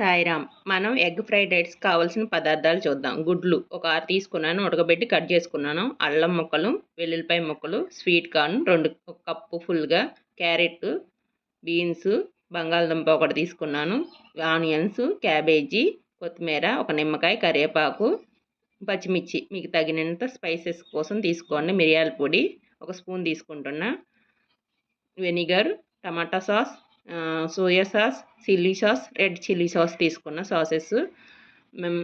సాయిరామ్ మనం egg fried rice కావాల్సిన పదార్థాలు చూద్దాం. గుడ్లు ఒక ఆరు తీసుకున్నాను ఉడకబెట్టి కట్ చేసుకున్నాను. అల్లం ముక్కలు వెల్లుల్లిపాయ ముక్కలు స్వీట్ కార్న్ రెండు ఒక కప్పు ఫుల్గా క్యారెట్ బీన్స్ బంగాళదుంప ఒకటి తీసుకున్నాను. ఆనియన్స్ క్యాబేజీ కొత్తిమీర ఒక నిమ్మకాయ కరివేపాకు పచ్చిమిర్చి మీకు తగినంత స్పైసెస్ కోసం తీసుకోండి. మిరియాల పొడి ఒక స్పూన్ తీసుకుంటున్నా. Vinegar tomato sauce soya sauce? Chilli sauce red chilli sauce తీసుకున్న సాసెస్. మేము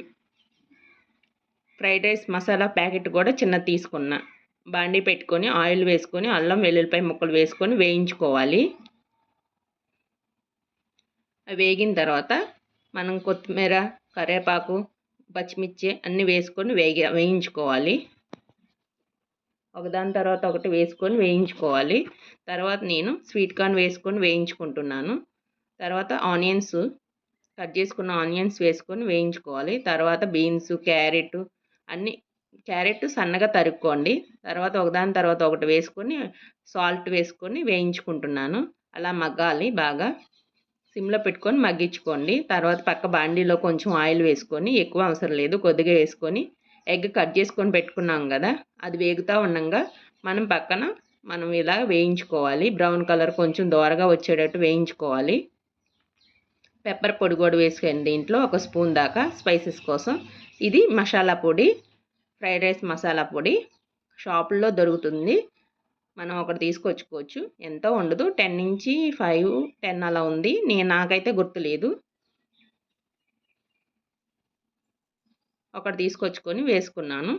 ఫ్రైడ్ రైస్ మసాలా ప్యాకెట్ కూడా చిన్న తీసుకున్నా. బాండీ పెట్టుకొని ఆయిల్ వేసుకొని అల్లం వెల్లుల్లిపాయ ముక్కలు వేసుకొని వేయించుకోవాలి. అవి వేగిన తర్వాత మనం కొత్తిమీర కరివేపాకు పచ్చిమిర్చి అన్నీ వేసుకొని వేగి వేయించుకోవాలి. ఒకదాని తర్వాత ఒకటి వేసుకొని వేయించుకోవాలి. తర్వాత నేను స్వీట్ కార్న్ వేసుకొని వేయించుకుంటున్నాను. తర్వాత ఆనియన్స్ కట్ చేసుకున్న ఆనియన్స్ వేసుకొని వేయించుకోవాలి. తర్వాత బీన్స్ క్యారెట్ అన్నీ క్యారెట్ సన్నగా తరుక్కోండి. తర్వాత ఒకదాని తర్వాత ఒకటి వేసుకొని సాల్ట్ వేసుకొని వేయించుకుంటున్నాను. అలా మగ్గాలి బాగా. సిమ్లో పెట్టుకొని మగ్గించుకోండి. తర్వాత పక్క బాండీలో కొంచెం ఆయిల్ వేసుకొని ఎక్కువ అవసరం లేదు. కొద్దిగా వేసుకొని ఎగ్ కట్ చేసుకొని పెట్టుకున్నాం కదా అది వేగుతూ ఉండగా మనం పక్కన మనం ఇలా వేయించుకోవాలి. బ్రౌన్ కలర్ కొంచెం దోరగా వచ్చేటట్టు వేయించుకోవాలి. పెప్పర్ పొడి కూడా వేసుకోండి దీంట్లో ఒక స్పూన్ దాకా స్పైసెస్ కోసం. ఇది మసాలా పొడి ఫ్రైడ్ రైస్ మసాలా పొడి షాపుల్లో దొరుకుతుంది. మనం ఒకటి తీసుకొచ్చుకోవచ్చు. ఎంతో ఉండదు? టెన్ నుంచి ఫైవ్ టెన్ అలా ఉంది. నేను నాకైతే గుర్తులేదు. ఒకటి తీసుకొచ్చుకొని వేసుకున్నాను.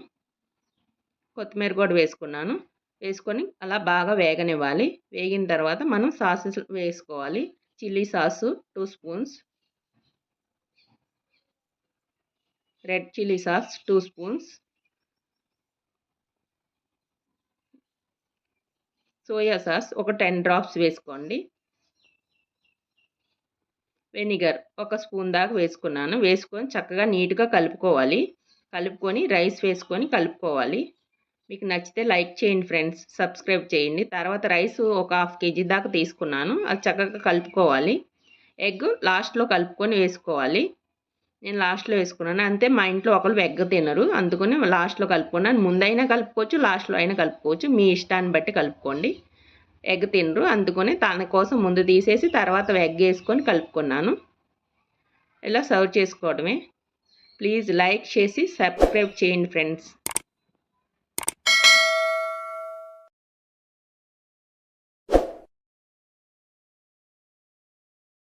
కొత్తిమీర కూడా వేసుకున్నాను. వేసుకొని అలా బాగా వేగనివ్వాలి. వేగిన తర్వాత మనం సాసెస్ వేసుకోవాలి. Chilli sauce two spoons. Red chilli sauce two spoons. Soya sauce ఒక టెన్ డ్రాప్స్ వేసుకోండి. వెనిగర్ ఒక స్పూన్ దాకా వేసుకున్నాను. వేసుకొని చక్కగా నీట్గా కలుపుకోవాలి. కలుపుకొని రైస్ వేసుకొని కలుపుకోవాలి. మీకు నచ్చితే లైక్ చేయండి ఫ్రెండ్స్. సబ్స్క్రైబ్ చేయండి. తర్వాత రైస్ ఒక హాఫ్ కేజీ దాకా తీసుకున్నాను. అది చక్కగా కలుపుకోవాలి. ఎగ్ లాస్ట్లో కలుపుకొని వేసుకోవాలి. నేను లాస్ట్లో వేసుకున్నాను. అంతే మా ఇంట్లో ఒకరు ఎగ్ తినరు. అందుకని లాస్ట్లో కలుపుకున్నాను. ముందైనా కలుపుకోవచ్చు లాస్ట్లో అయినా కలుపుకోవచ్చు. మీ ఇష్టాన్ని బట్టి కలుపుకోండి. ఎగ్ తినరు అందుకని తన కోసం ముందు తీసేసి తర్వాత ఎగ్ వేసుకొని కలుపుకున్నాను. ఇలా సర్వ్ చేసుకోవడమే? ప్లీజ్ లైక్ చేసి సబ్స్క్రైబ్ చేయండి ఫ్రెండ్స్.